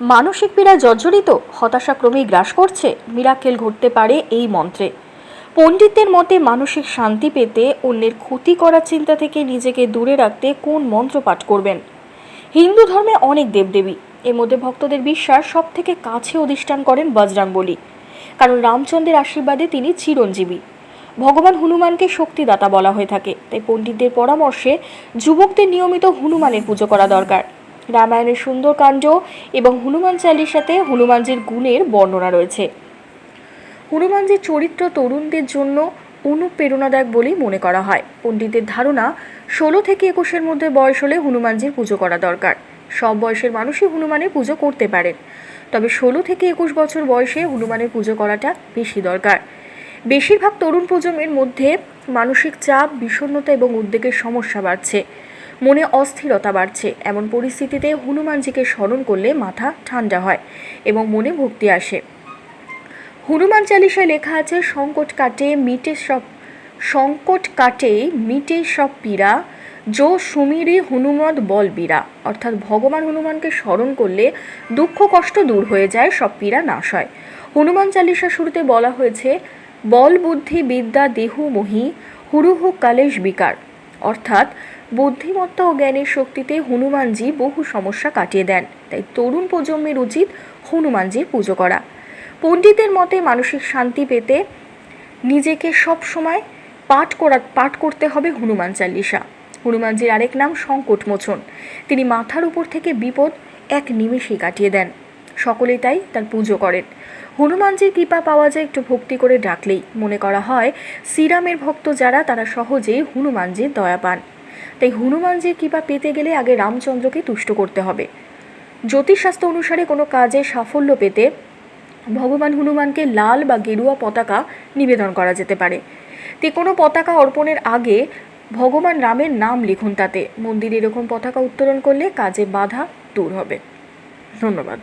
মানসিক পীড়া জর্জরিত, হতাশা ক্রমেই গ্রাস করছে মিরাকেল ঘটতে পারে এই মন্ত্রে। পণ্ডিতদের মতে, মানসিক শান্তি পেতে অন্যের ক্ষতি করার চিন্তা থেকে নিজেকে দূরে রাখতে কোন মন্ত্র পাঠ করবেন? হিন্দু ধর্মে অনেক দেবদেবী। এর মধ্যে ভক্তদের বিশ্বাস সব থেকে কাছে অধিষ্ঠান করেন বজরাঙ্গলী কারণ রামচন্দ্রের আশীর্বাদে তিনি চিরঞ্জীবী। ভগবান হনুমানকে শক্তিদাতা বলা হয়ে থাকে। তাই পণ্ডিতদের পরামর্শে যুবকদের নিয়মিত হনুমানের পুজো করা দরকার। রামায়ণের সুন্দরকাণ্ড এবং হনুমান চালির সাথে হনুমানজির গুণের বর্ণনা রয়েছে। হনুমানজির চরিত্র তরুণদের জন্য অনুপ্রেরণাদায়ক বলেই মনে করা হয়। পণ্ডিতের ধারণা, ষোলো থেকে একুশের মধ্যে বয়স হলে হনুমানজির পুজো করা দরকার। সব বয়সের মানুষই হনুমানের পুজো করতে পারেন। তবে ষোলো থেকে একুশ বছর বয়সে হনুমানের পুজো করাটা বেশি দরকার। বেশিরভাগ তরুণ প্রজন্মের মধ্যে মানসিক চাপ, বিষণ্ণতা এবং উদ্বেগের সমস্যা বাড়ছে। মনে অস্থিরতা বাড়ছে। এমন পরিস্থিতিতে হনুমানজিকে স্মরণ করলে মাথা ঠান্ডা হয় এবং মনে ভক্তি আসে। হনুমান চালিসায় লেখা আছে, সংকট কাটে, মিটে সব, সংকট কাটে, মিটে সব পীড়া, যো সুমিরে হনুমদ বল বীরা। অর্থাৎ ভগবান হনুমানকে স্মরণ করলে দুঃখ কষ্ট দূর হয়ে যায়, সব পীড়া নাশ হয়। হনুমান চালিসা শুরুতে বলা হয়েছে, বল বুদ্ধি বিদ্যা দেহু মহি, হুরুহু কালেশ বিকার। অর্থাৎ বুদ্ধিমত্তা ও জ্ঞানের শক্তিতে হনুমানজি বহু সমস্যা কাটিয়ে দেন। তাই তরুণ প্রজন্মের উচিত হনুমানজির পুজো করা। পণ্ডিতের মতে মানসিক শান্তি পেতে নিজেকে সব সময় পাঠ করা, পাঠ করতে হবে হনুমান চাল্লিশা। হনুমানজির আরেক নাম সংকটমোচন তিনি মাথার উপর থেকে বিপদ এক নিমেষেই কাটিয়ে দেন। সকলেই তাই তার পুজো করেন। হনুমানজির কৃপা পাওয়া যায় একটু ভক্তি করে ডাকলেই। মনে করা হয়, শ্রীরামের ভক্ত যারা, তারা সহজেই হনুমানজির দয়া পান। তাই হনুমানজির কৃপা পেতে গেলে আগে রামচন্দ্রকে তুষ্ট করতে হবে। জ্যোতিষশাস্ত্র অনুসারে কোনো কাজে সাফল্য পেতে ভগবান হনুমানকে লাল বা গেরুয়া পতাকা নিবেদন করা যেতে পারে। তে কোনো পতাকা অর্পণের আগে ভগবান রামের নাম লিখুন তাতে। মন্দিরে এরকম পতাকা উত্তোলন করলে কাজে বাধা দূর হবে। ধন্যবাদ।